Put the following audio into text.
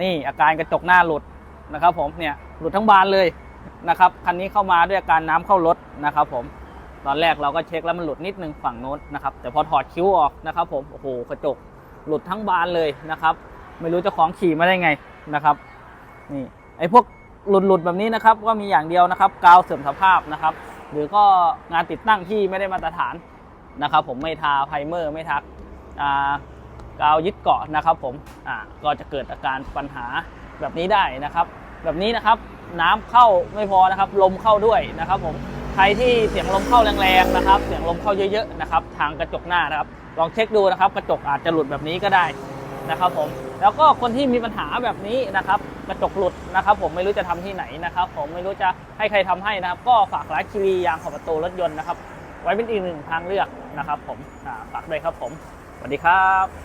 นี่อาการกระจกหน้าหลุดนะครับผมเนี่ยหลุดทั้งบานเลยนะครับคันนี้เข้ามาด้วยอาการน้ำเข้ารถนะครับผมตอนแรกเราก็เช็คแล้วมันหลุดนิดนึงฝั่งโน้นนะครับแต่พอถอดคิ้วออกนะครับผมโอ้โหกระจกหลุดทั้งบานเลยนะครับไม่รู้จ้าของขี่มาได้ไงนะครับนี่ไอ้พวกหลุดหลุดๆแบบนี้นะครับก็มีอย่างเดียวนะครับกาวเสื่อมสภาพนะครับ หรือก็งานติดตั้งที่ไม่ได้มาตรฐานนะครับผมไม่ทาไพรเมอร์ไม่ทักอ่า กาวยึดเกาะนะครับผมอ่าก็จะเกิดอาการปัญหาแบบนี้ได้นะครับ แบบนี้นะครับน้ำเข้าไม่พอนะครับ ลมเข้าด้วยนะครับผมใครที่เสียงลมเข้าแรงๆนะครับ เสียงลมเข้าเยอะๆนะครับ ทางกระจกหน้านะครับ ลองเช็คดูนะครับ กระจกอาจจะหลุดแบบนี้ก็ได้นะครับผมแล้วก็คนที่มีปัญหาแบบนี้นะครับ กระจกหลุดนะครับ ผมไม่รู้จะทำที่ไหนนะครับ ผมไม่รู้จะให้ใครทำให้นะครับ ก็ฝากร้านคิรียางขอบประตูรถยนต์นะครับ ไว้เป็นอีกหนึ่งทางเลือกนะครับ ผมอ่าฝากด้วยครับผมสวัสดีครับ